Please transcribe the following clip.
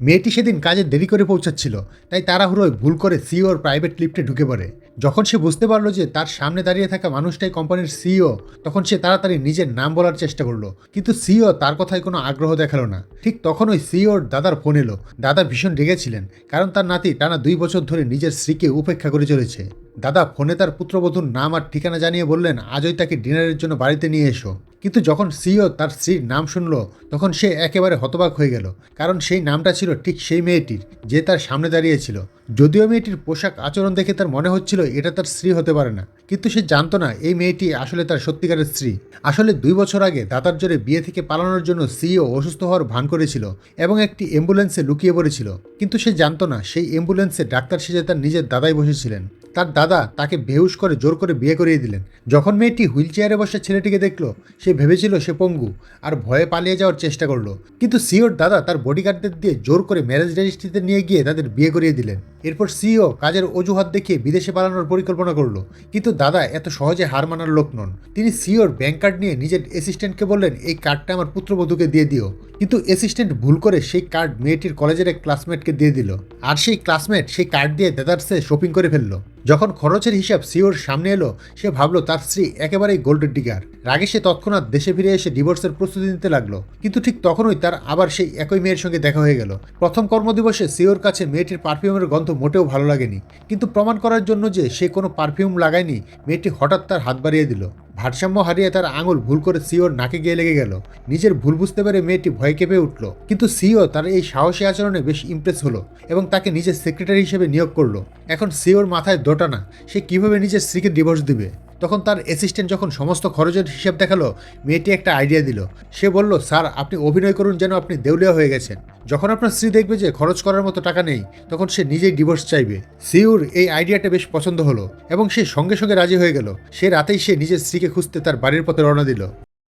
মেয়েটি সেদিন কাজে দেরি করে পৌঁছাচ্ছিল, তাই তাড়াহুড়োয় ভুল করে সিওর প্রাইভেট লিফটে ঢুকে পড়ে। যখন সে বুঝতে পারল যে তার সামনে দাঁড়িয়ে থাকা মানুষটাই কোম্পানির সিইও, তখন সে তাড়াতাড়ি নিজের নাম বলার চেষ্টা করল। কিন্তু সিইও তার কথায় কোনো আগ্রহ দেখাল না। ঠিক তখন ওই সিইওর দাদার ফোন এলো। দাদা ভীষণ রেগেছিলেন, কারণ তার নাতি টানা দুই বছর ধরে নিজের স্ত্রীকে উপেক্ষা করে চলেছে। দাদা ফোনে তার পুত্রবধূর নাম আর ঠিকানা জানিয়ে বললেন আজই তাকে ডিনারের জন্য বাড়িতে নিয়ে এসো। কিন্তু যখন সিও তার স্ত্রীর নাম শুনলো, তখন সে একেবারে হতবাক হয়ে গেল। কারণ সেই নামটা ছিল ঠিক সেই মেয়েটির, যে তার সামনে দাঁড়িয়েছিল। যদিও মেয়েটির পোশাক আচরণ দেখে তার মনে হচ্ছিল এটা তার স্ত্রী হতে পারে না। কিন্তু সে জানতো না এই মেয়েটি আসলে তার সত্যিকারের স্ত্রী। আসলে দুই বছর আগে দাদার জোরে বিয়ে থেকে পালানোর জন্য সিও অসুস্থ হওয়ার ভান করেছিল এবং একটি অ্যাম্বুলেন্সে লুকিয়ে পড়েছিল। কিন্তু সে জানতো না সেই অ্যাম্বুলেন্সে ডাক্তার সেজে তার নিজের দাদাই বসেছিলেন। তার দাদা তাকে বেহুশ করে জোর করে বিয়ে করিয়ে দিলেন। যখন মেয়েটি হুইল চেয়ারে বসে ছেলেটিকে দেখল, সে ভেবেছিল সে পঙ্গু আর ভয়ে পালিয়ে যাওয়ার চেষ্টা করল। কিন্তু সিওর দাদা তার বডিগার্ডদের দিয়ে জোর করে ম্যারেজ রেজিস্ট্রিতে নিয়ে গিয়ে তাদের বিয়ে করিয়ে দিলেন। এরপর সিও কাজের অজুহাত দেখিয়ে বিদেশে পালানোর পরিকল্পনা করল। কিন্তু দাদা এত সহজে হার মানার লোক নন। তিনি সিওর ব্যাংক কার্ড নিয়ে নিজের অ্যাসিস্ট্যান্টকে বললেন, এই কার্ডটা আমার পুত্রবধূকে দিয়ে দিও। কিন্তু অ্যাসিস্ট্যান্ট ভুল করে সেই কার্ড মেয়েটির কলেজের এক ক্লাসমেটকে দিয়ে দিল। আর সেই ক্লাসমেট সেই কার্ড দিয়ে দাদার্সে শপিং করে ফেলল। যখন খরচের হিসাব সিওর সামনে এলো, সে ভাবলো, তার স্ত্রী একেবারেই গোল্ডের ডিগার। রাগে সে তৎক্ষণাৎ দেশে ফিরে এসে ডিভোর্সের প্রস্তুতি নিতে লাগল। কিন্তু ঠিক তখনই তার আবার সেই একই মেয়ের সঙ্গে দেখা হয়ে গেল। প্রথম কর্মদিবসে সিওর কাছে মেয়েটির পারফিউমের গন্ধ মোটেও ভালো লাগেনি। কিন্তু প্রমাণ করার জন্য যে সে কোনো পারফিউম লাগায়নি, মেয়েটি হঠাৎ তার হাত বাড়িয়ে দিল। ভারসাম্য হারিয়ে তার আঙুল ভুল করে সিওর নাকে গিয়ে লেগে গেল। নিজের ভুল বুঝতে পেরে মেয়েটি ভয় কেঁপে উঠল। কিন্তু সিও তার এই সাহসী আচরণে বেশ ইমপ্রেস হলো এবং তাকে নিজের সেক্রেটারি হিসেবে নিয়োগ করল। এখন সিওর মাথায় দোটানা সে কীভাবে নিজের স্ত্রীকে ডিভোর্স দিবে? তখন তার অ্যাসিস্ট্যান্ট যখন সমস্ত খরচের হিসাব দেখাল, মেয়েটি একটা আইডিয়া দিল। সে বলল, স্যার, আপনি অভিনয় করুন যেন আপনি দেউলিয়া হয়ে গেছেন। যখন আপনার স্ত্রী দেখবে যে খরচ করার মতো টাকা নেই, তখন সে নিজেই ডিভোর্স চাইবে। সিউর এই আইডিয়াটা বেশ পছন্দ হলো এবং সে সঙ্গে সঙ্গে রাজি হয়ে গেল। সে রাতেই সে নিজের স্ত্রীকে খুঁজতে তার বাড়ির পথে রওনা দিল।